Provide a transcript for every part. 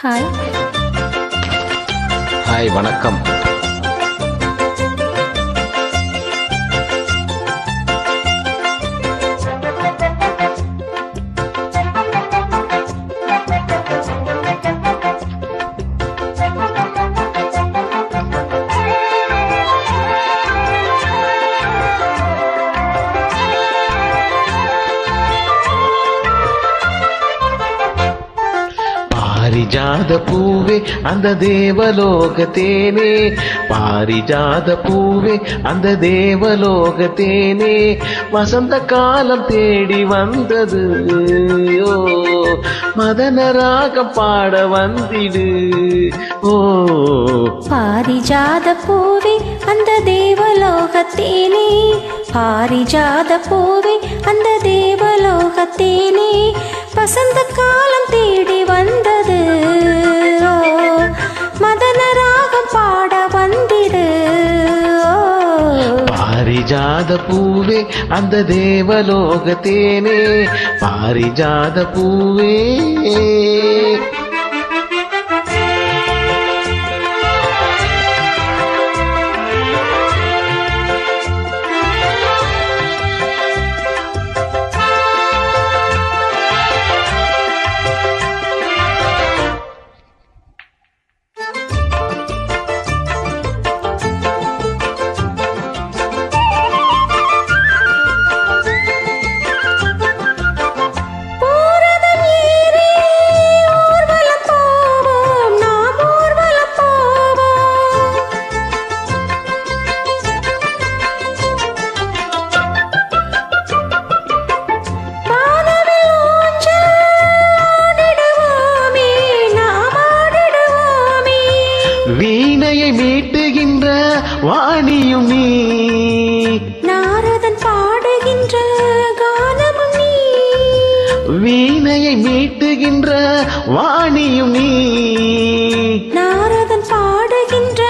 Hi hi வணக்கம். பாரிஜாத பூவே அந்த தேவலோக தேனே பாரிஜாத பூவே அந்த தேவலோக தேனே வசந்த காலம் தேடி வந்தது. ஓ மதன ராகம் பாட வந்திடு. ஓ. பாரிஜாத பூவே அந்த தேவலோகத்தேனே. பாரிஜாத பூவே அந்த தேவலோ பாரிஜாத பூவே அந்த தேவலோக தேனே பாரிஜாத பூவே வாணியும் நீ. நாரதன் பாடுகின்ற கானமும் நீ. வீணையை மீட்டுகின்ற வாணியும் நீ. நாரதன் பாடுகின்ற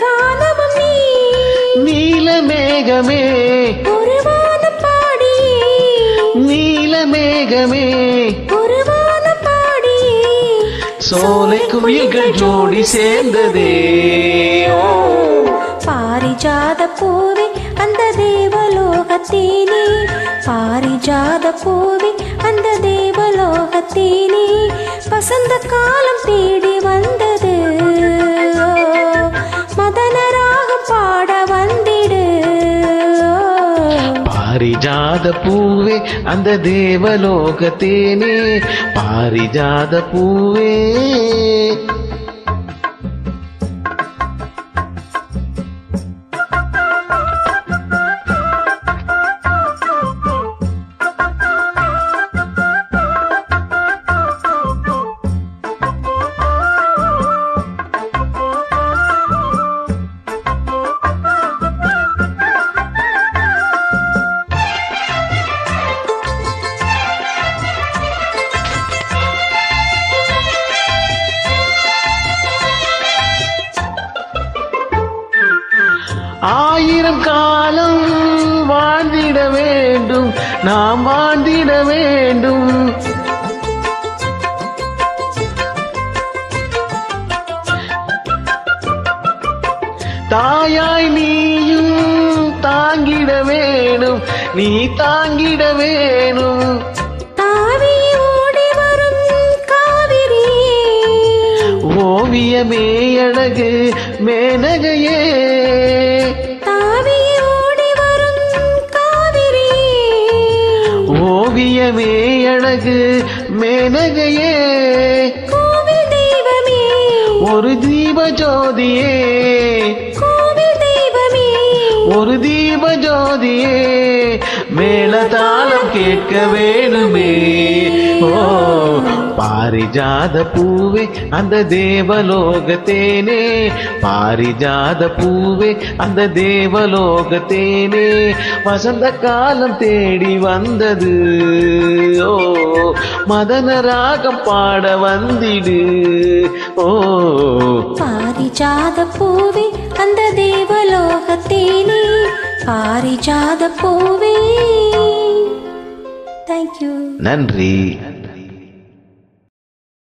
கானமும் நீ. நீல மேகமே. நீல மேகமே. சோலை குயில்கள் ஜோடி சேர்ந்ததே. பாரிஜாத பூவே அந்த தேவலோகத்தேனே. பாரிஜாத பூவே அந்த தேவலோகத்தேனே. வசந்த காலம் தேடி வந்தது. மதனராக பாட வந்திடு. பாரிஜாத பூவே அந்த தேவலோகத்தேனே. பாரிஜாத பூவே ஆயிரம் காலம் வாழ்ந்திட வேண்டும் நாம் வாழ்ந்திட வேண்டும். தாயாய் நீயும் தாங்கிட வேணும் நீ தாங்கிட வேணும். ஓவியமே அழகு மேனகையே. அழகு மேனகையே. ஒரு தீப ஜோதியே. ஒரு தீப ஜோதியே. மேளதாளம் கேட்க வேணுமே. பாரிஜாத பூவே அந்த தேவலோக தேனே பாரிஜாத பூவே அந்த தேவலோக தேனே வசந்த காலம் தேடி வந்தது. ஓ மதன ராகம் பாட வந்திடு. ஓ. பாரிஜாத பூவே அந்த தேவலோகத்தேனே. பாரிஜாத பூவே தேங்க்யூ நன்றி.